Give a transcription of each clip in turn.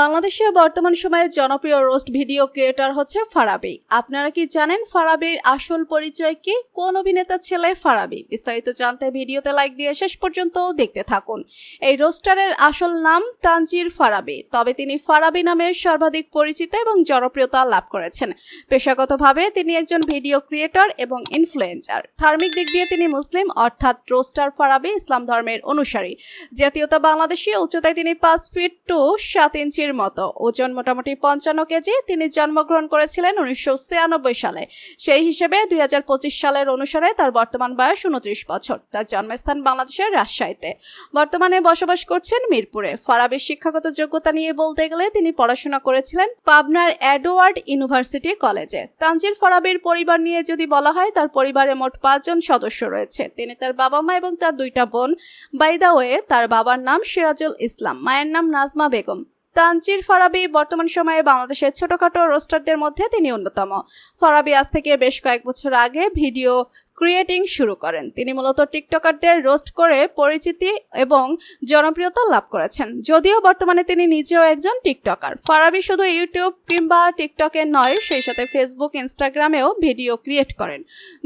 বাংলাদেশে বর্তমান সময়ে জনপ্রিয় রোস্ট ভিডিও ক্রিয়েটর হচ্ছে ফারাবি। আপনারা কি জানেন ফারাবির আসল পরিচয় কি? কোন অভিনেতা ছেলে ফারাবি? বিস্তারিত জানতে ভিডিওতে লাইক দিয়ে শেষ পর্যন্ত দেখতে থাকুন। এই রোস্টারের আসল নাম তানজির ফারাবি। তবে তিনি ফারাবি নামে সর্বাধিক পরিচিত এবং জনপ্রিয়তা লাভ করেছেন। পেশাগতভাবে তিনি একজন ভিডিও ক্রিয়েটর এবং ইনফ্লুয়েন্সার। ধার্মিক দিক দিয়ে তিনি মুসলিম, অর্থাৎ রোস্টার ফারাবি, ইসলাম ধর্মের অনুসারী। জাতীয়তা বাংলাদেশি উচ্চতায় তিনি পাঁচ ফিট টু সাত ইঞ্চির মতো। ওজন মোটামুটি পঞ্চান্ন কেজি তিনি জন্মগ্রহণ করেছিলেন উনিশশো ছিয়ানব্বই সালে। সেই হিসেবে দুই হাজার পঁচিশ সালের অনুসারে তার বর্তমান বয়স উনত্রিশ বছর। তার জন্মস্থান বাংলাদেশের রাজশাহীতে। বর্তমানে বসবাস করছেন মিরপুরে। ফারাবির শিক্ষাগত যোগ্যতা নিয়ে বলতে গেলে তিনি পড়াশোনা করেছিলেন পাবনার অ্যাডওয়ার্ড ইউনিভার্সিটি কলেজে। তানজির ফারাবির পরিবার নিয়ে যদি বলা হয়, তার পরিবারে মোট পাঁচজন সদস্য রয়েছে। তিনি তার বাবা মা এবং তার দুইটা বোন। বাইদা ওয়ে, তার বাবার নাম সিরাজুল ইসলাম। মায়ের নাম নাজমা বেগম। তানজির ফারাবি বর্তমান সময়ে বাংলাদেশের ছোটখাটো রোস্টারদের মধ্যে তিনি অন্যতম। ফারাবি আজ থেকে বেশ কয়েক বছর আগে ভিডিও ক্রিয়েটিং শুরু করেন। তিনি মূলত টিকটকারদের রোস্ট করে পরিচিতি এবং জনপ্রিয়তা লাভ করেছেন। যদিও বর্তমানে তিনি নিজেও একজন টিকটকার। ফারাবি শুধু ইউটিউব কিংবা টিকটকে নয়, সেই সাথে ফেসবুক, ইনস্টাগ্রামেও ভিডিও ক্রিয়েট করেন।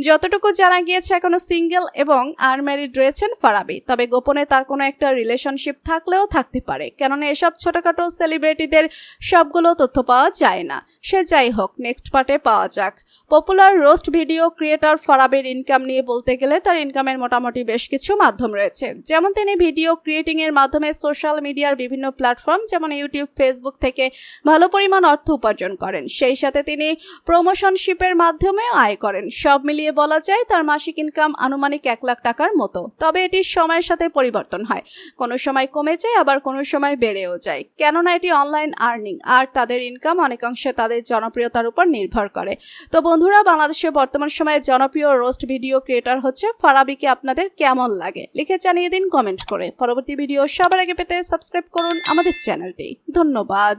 যতটুকু জানা গিয়েছে, এখনও সিঙ্গেল এবং আনম্যারিড রয়েছেন ফারাবি। তবে গোপনে তার কোনো একটা রিলেশনশিপ থাকলেও থাকতে পারে। কেননা এসব ছোটখাটো সেলিব্রিটিদের সবগুলো তথ্য পাওয়া যায় না। সে যাই হোক, নেক্সট পার্টে পাওয়া যাক। পপুলার রোস্ট ভিডিও ক্রিয়েটর ফারাবির ইনকাম নিয়ে বলতে গেলে তার ইনকামের মোটামুটি বেশ কিছু মাধ্যম রয়েছে। যেমন তিনি ভিডিও ক্রিয়েটিং এর মাধ্যমে সোশ্যাল মিডিয়ার বিভিন্ন প্ল্যাটফর্ম যেমন ইউটিউব ফেসবুক থেকে ভালো পরিমাণ অর্থ উপার্জন করেন। সেই সাথে তিনি প্রমোশনশিপের মাধ্যমে আয় করেন। সব মিলিয়ে বলা যায় তার মাসিক ইনকাম আনুমানিক এক লাখ টাকার মতো। তবে এটি সময়ের সাথে পরিবর্তন হয়। কোনো সময় কমে যায়, আবার কোনো সময় বেড়েও যায়। কেননা এটি অনলাইন আর্নিং আর তাদের ইনকাম অনেকাংশে তাদের জনপ্রিয়তার উপর নির্ভর করে। তো বন্ধুরা, বাংলাদেশে বর্তমান সময়ে জনপ্রিয় রোস্ট ভিডিও ক্রিয়েটার হচ্ছে ফারাবিকে আপনাদের কেমন লাগে? লিখে জানিয়ে দিন কমেন্ট করে। পরবর্তী ভিডিও সবার আগে পেতে সাবস্ক্রাইব করুন আমাদের চ্যানেলটি ধন্যবাদ।